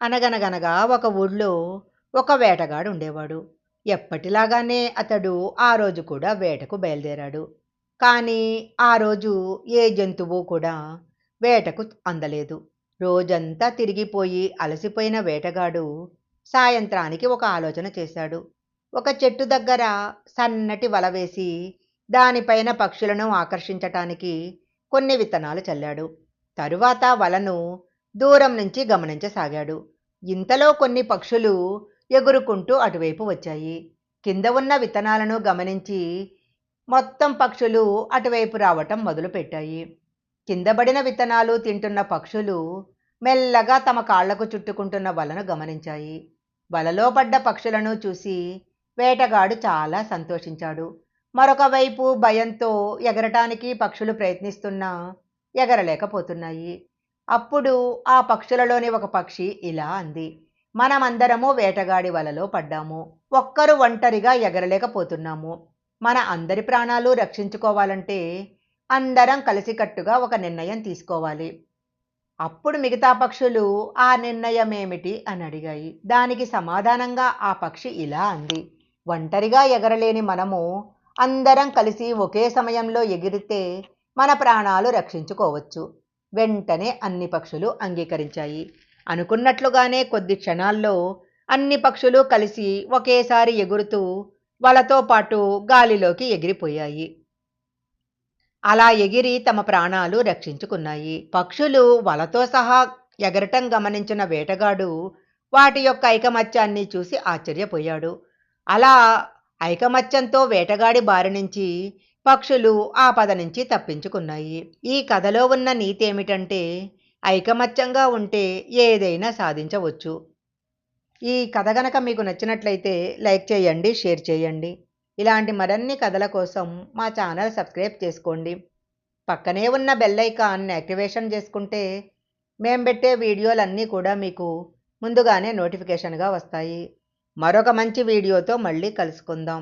అనగనగనగా ఒక ఊళ్ళో ఒక వేటగాడు ఉండేవాడు. ఎప్పటిలాగానే అతడు ఆ రోజు కూడా వేటకు బయలుదేరాడు. కానీ ఆ రోజు ఏ జంతువు కూడా వేటకు అందలేదు. రోజంతా తిరిగిపోయి అలసిపోయిన వేటగాడు సాయంత్రానికి ఒక ఆలోచన చేశాడు. ఒక చెట్టు దగ్గర సన్నటి వల వేసి దానిపైన పక్షులను ఆకర్షించటానికి కొన్ని విత్తనాలు చల్లాడు. తరువాత వలను దూరం నుంచి గమనించసాగాడు. ఇంతలో కొన్ని పక్షులు ఎగురుకుంటూ అటువైపు వచ్చాయి. కింద ఉన్న విత్తనాలను గమనించి మొత్తం పక్షులు అటువైపు రావటం మొదలుపెట్టాయి. కిందబడిన విత్తనాలు తింటున్న పక్షులు మెల్లగా తమ కాళ్ళకు చుట్టుకుంటున్న వలను గమనించాయి. వలలో పడ్డ పక్షులను చూసి వేటగాడు చాలా సంతోషించాడు. మరొక వైపు భయంతో ఎగరటానికి పక్షులు ప్రయత్నిస్తున్నా ఎగరలేకపోతున్నాయి. అప్పుడు ఆ పక్షులలోని ఒక పక్షి ఇలా అంది. మనమందరము వేటగాడి వలలో పడ్డాము. ఒక్కరు ఒంటరిగా ఎగరలేకపోతున్నాము. మన అందరి ప్రాణాలు రక్షించుకోవాలంటే అందరం కలిసికట్టుగా ఒక నిర్ణయం తీసుకోవాలి. అప్పుడు మిగతా పక్షులు ఆ నిర్ణయం ఏమిటి అని అడిగాయి. దానికి సమాధానంగా ఆ పక్షి ఇలా అంది. ఒంటరిగా ఎగరలేని మనము అందరం కలిసి ఒకే సమయంలో ఎగిరితే మన ప్రాణాలు రక్షించుకోవచ్చు. వెంటనే అన్ని పక్షులు అంగీకరించాయి. అనుకున్నట్లుగానే కొద్ది క్షణాల్లో అన్ని పక్షులు కలిసి ఒకేసారి ఎగురుతూ వలతో పాటు గాలిలోకి ఎగిరిపోయాయి. అలా ఎగిరి తమ ప్రాణాలు రక్షించుకున్నాయి. పక్షులు వలతో సహా ఎగరటం గమనించిన వేటగాడు వాటి యొక్క ఐకమత్యాన్ని చూసి ఆశ్చర్యపోయాడు. అలా ఐకమత్యంతో వేటగాడి బారి నుంచి పక్షులు ఆపద నుంచి తప్పించుకున్నాయి. ఈ కథలో ఉన్న నీతి ఏమిటంటే ఐకమత్యంగా ఉంటే ఏదైనా సాధించవచ్చు. ఈ కథ గనక మీకు నచ్చినట్లయితే లైక్ చేయండి షేర్ చేయండి. ఇలాంటి మరిన్ని కథల కోసం మా ఛానల్ సబ్స్క్రైబ్ చేసుకోండి. పక్కనే ఉన్న బెల్ ఐకాన్ యాక్టివేషన్ చేసుకుంటే మేము పెట్టే వీడియోలన్నీ కూడా మీకు ముందుగానే నోటిఫికేషన్గా వస్తాయి. మరొక మంచి వీడియోతో మళ్ళీ కలుసుకుందాం.